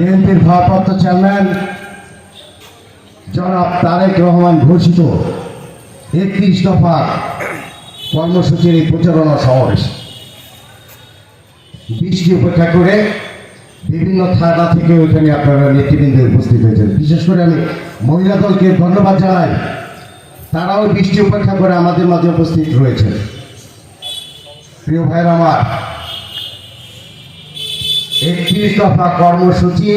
বিএনপির ভারপ্রাপ্ত চেয়ারম্যান জনাব তারেক রহমান ঘোষিত একত্রিশ দফা কর্মসূচির এই প্রচারণা সমাবেশ। বৃষ্টি উপেক্ষা করে বিভিন্ন থানা থেকে ওইখানে আপনারা নেতৃবৃন্দ উপস্থিত হয়েছেন। বিশেষ করে আমি মহিলা দলকে ধন্যবাদ জানাই। তারাও বৃষ্টি উপেক্ষা করে আমাদের মাঝে উপস্থিত রয়েছেন। প্রিয় ভাইয়ের আমার একত্রিশ দফা কর্মসূচি,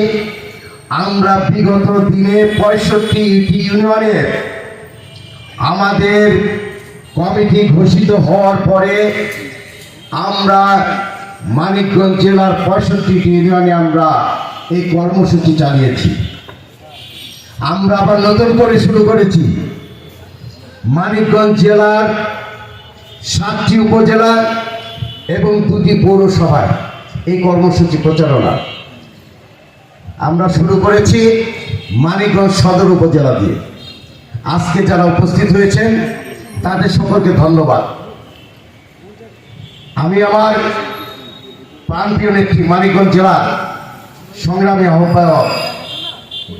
আমরা বিগত দিনে পঁয়ষট্টি ইউনিয়নের আমাদের কমিটি ঘোষিত হওয়ার পরে আমরা মানিকগঞ্জ জেলার পঁয়ষট্টিটি ইউনিয়নে আমরা এই কর্মসূচি চালিয়েছি। আমরা আবার নতুন করে শুরু করেছি। মানিকগঞ্জ জেলার সাতটি উপজেলা এবং দুটি পৌরসভায়। কর্মসূচি প্রচারণা। আমরা শুরু করেছি মানিকগঞ্জ সদর উপজেলা দিয়ে। আজকে যারা উপস্থিত হয়েছেন, তাদের সকলকে ধন্যবাদ। আমি আমার প্রান্তীয় নেত্রী মানিকগঞ্জ জেলার সংগ্রামী আহ্বায়ক,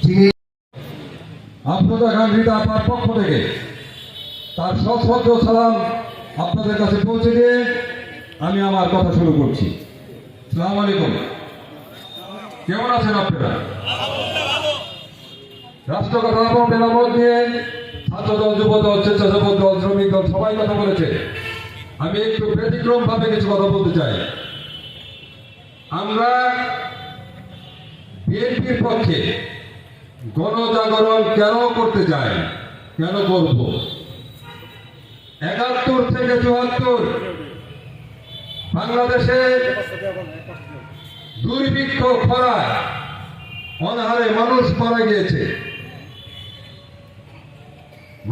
যিনি আপনাদের আপনার পক্ষ থেকে তার সশ্রদ্ধ সালাম আপনাদের কাছে পৌঁছে দিয়ে আমি আমার কথা শুরু করছি। সালাম আলাইকুম। কেমন আছেন আপনারা? রাষ্ট্রকথা এবং মেরামত নিয়ে ছাত্রদল, যুবদল, স্বেচ্ছাসেবক দল, শ্রমিক দল সবাই কথা বলেছে। আমি একটু ব্যতিক্রম ভাবে কিছু কথা বলতে চাই। আমরা বিএনপির পক্ষে গণজাগরণ কেন করতে চাই? কেন করব? একাত্তর থেকে চুয়াত্তর বাংলাদেশে দুর্ভিক্ষ খরায় অনাহারে মানুষ মারা গিয়েছে।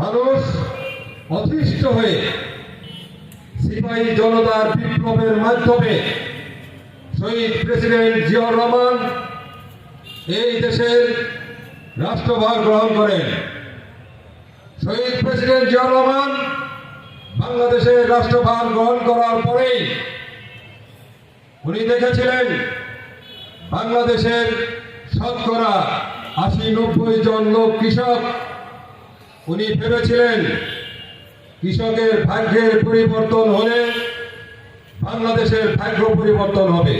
মানুষ অতিষ্ঠ হয়ে সিপাহী জনতার বিপ্লবের মাধ্যমে শহীদ প্রেসিডেন্ট জিয়াউর রহমান এই দেশের রাষ্ট্রভার গ্রহণ করেন। শহীদ প্রেসিডেন্ট জিয়াউর রহমান বাংলাদেশের রাষ্ট্রভার গ্রহণ করার পরেই উনি দেখেছিলেন বাংলাদেশের শতকরা আশি নব্বই জন লোক কৃষক। উনি ভেবেছিলেন কৃষকের ভাগ্যের পরিবর্তন হলে বাংলাদেশের ভাগ্য পরিবর্তন হবে।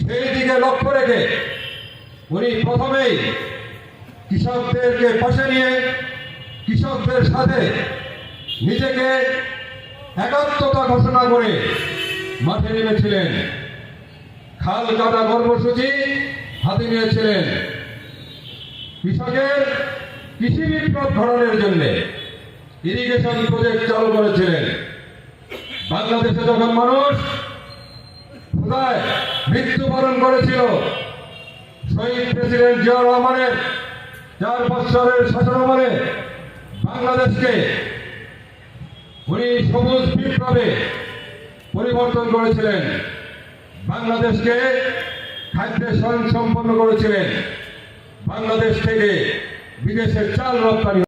সেই দিকে লক্ষ্য রেখে উনি প্রথমেই কৃষকদেরকে পাশে নিয়ে কৃষকদের সাথে নিজেকে একাত্মতা ঘোষণা করে মাঠে নেমেছিলেন। খাল কাটা কর্মসূচি হাতে নিয়েছিলেন। কৃষকের কৃষি বিপ্লব ঘটানোর জন্য ইরিগেশন প্রজেক্ট চালু করেছিলেন। বাংলাদেশে যখন মানুষ ক্ষুধায় মৃত্যুবরণ করেছিল, শহীদ প্রেসিডেন্ট জিয়াউর রহমানের চার বছরের শাসনামলে বাংলাদেশকে উনি সবুজ বিপ্লবে পরিবর্তন করেছিলেন। বাংলাদেশকে খাদ্য স্বয়ং সম্পন্ন করেছিলেন। বাংলাদেশ থেকে বিদেশের চাল রপ্তানি